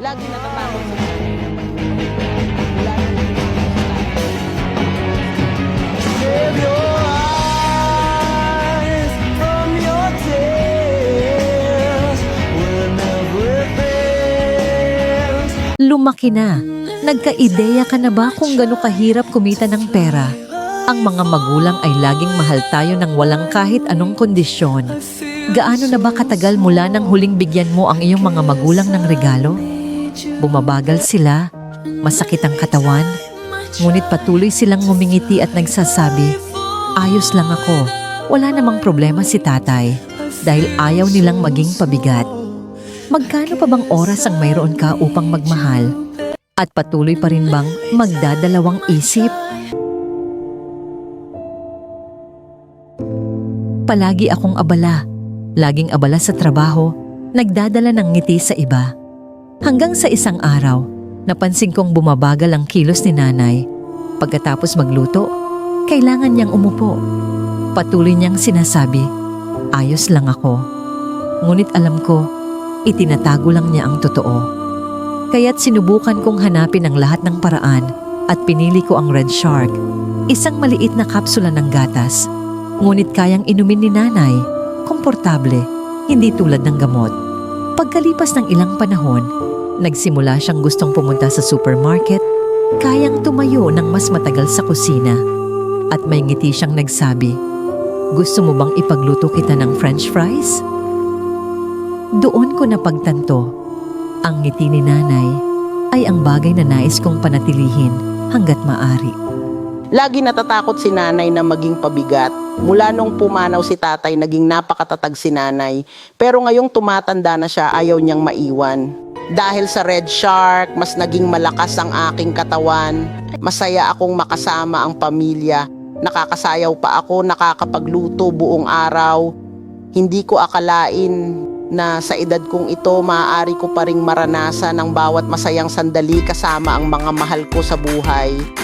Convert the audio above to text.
Lagi natatakot everything Lumaki na. Nagka-ideya ka na ba kung gaano kahirap kumita ng pera? Ang mga magulang ay laging mahal tayo ng walang kahit anong kondisyon. Gaano na ba katagal mula nang huling bigyan mo ang iyong mga magulang ng regalo? Bumabagal sila, masakit ang katawan, ngunit patuloy silang ngumingiti at nagsasabi, Ayos lang ako, wala namang problema si tatay dahil ayaw nilang maging pabigat. Magkano pa bang oras ang mayroon ka upang magmahal? At patuloy pa rin bang magdadalawang isip? Palagi akong abala. Laging abala sa trabaho, nagdadala ng ngiti sa iba. Hanggang sa isang araw, napansin kong bumabagal ang kilos ni nanay. Pagkatapos magluto, kailangan niyang umupo. Patuloy niyang sinasabi, ayos lang ako. Ngunit alam ko, itinatago lang niya ang totoo. Kaya't sinubukan kong hanapin ang lahat ng paraan at pinili ko ang Red Shark, isang maliit na kapsula ng gatas. Ngunit kayang inumin ni nanay, komportable, hindi tulad ng gamot. Pagkalipas ng ilang panahon, nagsimula siyang gustong pumunta sa supermarket, kayang tumayo ng mas matagal sa kusina. At may ngiti siyang nagsabi, Gusto mo bang ipagluto kita ng french fries? Doon ko napagtanto, ang ngiti ni nanay ay ang bagay na nais kong panatilihin hanggat maari. Lagi natatakot si nanay na maging pabigat. Mula nung pumanaw si tatay, naging napakatatag si nanay. Pero ngayong tumatanda na siya, ayaw niyang maiwan. Dahil sa Red Shark, mas naging malakas ang aking katawan. Masaya akong makasama ang pamilya. Nakakasayaw pa ako, nakakapagluto buong araw. Hindi ko akalain na sa edad kong ito, maaari ko pa ring maranasan ang bawat masayang sandali kasama ang mga mahal ko sa buhay.